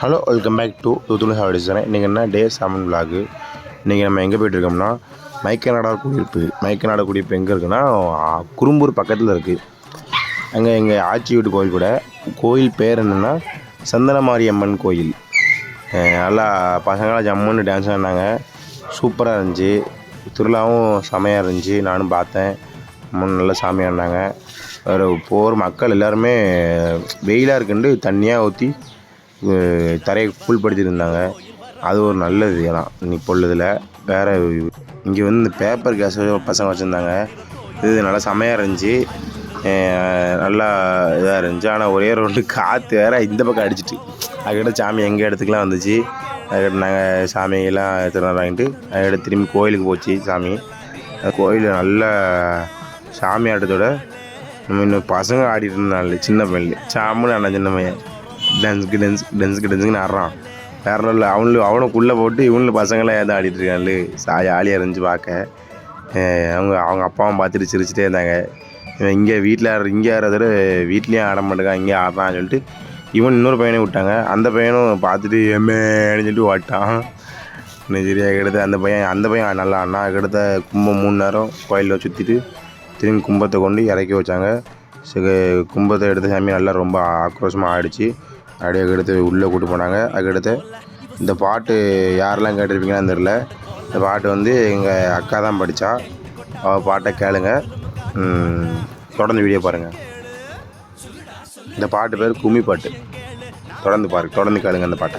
Hello welcome back to Thoothukudi holidays இன்றைக்கி என்ன டே சாமன் vlog இன்றைக்கி நம்ம எங்கே போயிட்டுருக்கோம்னா மைக்கநாடா குடியிருப்பு மைக்கநாடா குடியிருப்பு எங்கே இருக்குன்னா குறும்பூர் பக்கத்தில் இருக்குது அங்கே எங்கள் ஆச்சி வீட்டு கோயில் கூட. கோயில் பேர் என்னென்னா சந்தனமாரி அம்மன் கோயில் நல்லா பசங்களாம் ஜம்முன்னு டான்ஸ் ஆடினாங்க. சூப்பராக இருந்துச்சு. திருவிழாவும் செமையாக இருந்துச்சு. நானும் பார்த்தேன். அம்மன் நல்லா சாமி ஆடினாங்க. வேறு போகிற மக்கள் எல்லாருமே வெயிலாக இருக்குன்ட்டு தண்ணியாக ஊற்றி தரையை புல்படுத்தியிருந்தாங்க அது ஒரு நல்லது ஏன்னா இன்னைக்கு பொழுதுல வேறு இங்கே வந்து இந்த பேப்பர் கேஸ் பசங்க வச்சுருந்தாங்க. இது நல்லா செமையாக இருந்துச்சு. நல்லா இதாக இருந்துச்சு. ஆனால் ஒரே ரெண்டு காற்று வேற இந்த பக்கம் அடிச்சிட்டு. அதுக்கிட்ட சாமி எங்கள் இடத்துக்குலாம் வந்துச்சு. அதுக்கிட்ட நாங்கள் சாமியெல்லாம் எடுத்துகிட்டு வாங்கிட்டு அதுக்கிட்ட திரும்பி கோயிலுக்கு போச்சு சாமி. அந்த கோயில் நல்ல சாமி ஆட்டத்தோட நம்ம இன்னும் பசங்க ஆடிட்டு இருந்தாங்க சின்ன பையன் சாமுன்னு ஆனால் சின்ன பையன். டான்ஸுக்கு டான்ஸ் டான்ஸுக்கு டென்ஸுக்குன்னு ஆடுறான். வேற இல்லை அவனு அவனுக்குள்ளே போட்டு இவனு பசங்களாம் ஏதோ ஆடிட்டு இருக்காங்களு ஜாலியாக இருந்துச்சு பார்க்க. அவங்க அவங்க அப்பாவும் பார்த்துட்டு சிரிச்சிட்டே இருந்தாங்க. இவன் இங்கே வீட்டில் ஆடுற இங்கே ஆடுறதோட வீட்லேயும் ஆட மாட்டேங்கான் இங்கே ஆடுறான்னு சொல்லிட்டு இவன் இன்னொரு பையனை விட்டாங்க. அந்த பையனும் பார்த்துட்டு எம்மேன்னு சொல்லிட்டு ஓட்டான் சரியாக எடுத்து அந்த பையன் அந்த பையன் நல்லா அண்ணா கெடுத்த கும்பம் மூணு நேரம் கோயிலில் சுற்றிட்டு திரும்பி கும்பத்தை கொண்டு இறக்கி வச்சாங்க. கும்பத்தை எடுத்த சாமி நல்லா ரொம்ப ஆக்ரோஷமாக ஆயிடுச்சு அப்படியே அடுத்து உள்ளே கூட்டு போனாங்க. அதுக்கடுத்து இந்த பாட்டு யாரெல்லாம் கேட்டிருப்பீங்கன்னு தெரில இந்த பாட்டு வந்து எங்கள் அக்கா தான் படித்தா அவள் பாட்டை கேளுங்க. தொடர்ந்து வீடியோ பாருங்கள் இந்த பாட்டு பேர் கும்மி பாட்டு. தொடர்ந்து பாரு தொடர்ந்து கேளுங்க அந்த பாட்டை.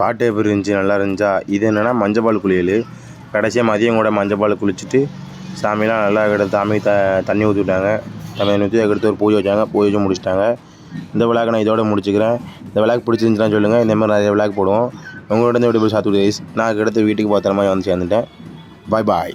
பாட்டு எப்படி இருந்துச்சு நல்லா இருந்துச்சா? இது என்னென்னா மஞ்சப்பால் குளியல். கடைசியாக மதியம் கூட மஞ்சப்பால் குளிச்சுட்டு சாமிலாம் நல்லா கிட்ட சாமி த தண்ணி ஊற்றி விட்டாங்க. தண்ணி ஊற்றி அதுக்கடுத்து ஒரு பூஜை வச்சாங்க. பூஜை வச்சு முடிச்சிட்டாங்க. இந்த விளாக் நான் இதோட முடிச்சுக்கிறேன். இந்த விளாக் பிடிச்சிருந்துச்சுன்னா சொல்லுங்கள் இந்த மாதிரி நிறைய விளாக் போடுவோம். உங்களோட இந்த வீடியோ சாத்துக்குடி ரைஸ் நான் அடுத்து வீட்டுக்கு பார்த்துற மாதிரி வந்து சேர்ந்துட்டேன். பாய் பாய்